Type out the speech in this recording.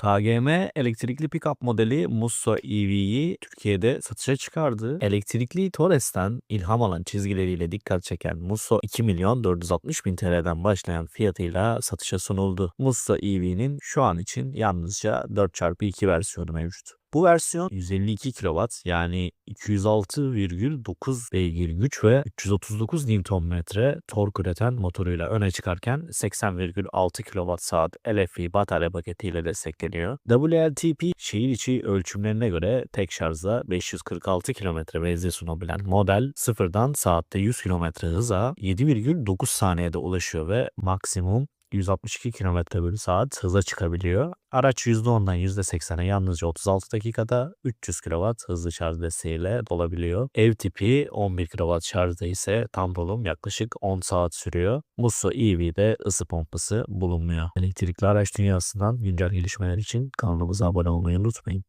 KGM elektrikli pick-up modeli Musso EV'yi Türkiye'de satışa çıkardı. Elektrikli Torres'ten ilham alan çizgileriyle dikkat çeken Musso 2 milyon 460 bin TL'den başlayan fiyatıyla satışa sunuldu. Musso EV'nin şu an için yalnızca 4x2 versiyonu mevcut. Bu versiyon 152 kW yani 206,9 beygir güç ve 339 Nm tork üreten motoruyla öne çıkarken 80,6 kWh LFP batarya paketiyle destekleniyor. WLTP şehir içi ölçümlerine göre tek şarjda 546 km menzil sunabilen model sıfırdan saatte 100 km hıza 7,9 saniyede ulaşıyor ve maksimum 162 km bölü saat hıza çıkabiliyor. Araç %10'dan %80'e yalnızca 36 dakikada 300 kW hızlı şarj desteğiyle dolabiliyor. Ev tipi 11 kW şarjda ise tam dolum yaklaşık 10 saat sürüyor. Musso EV'de ısı pompası bulunmuyor. Elektrikli araç dünyasından güncel gelişmeler için kanalımıza abone olmayı unutmayın.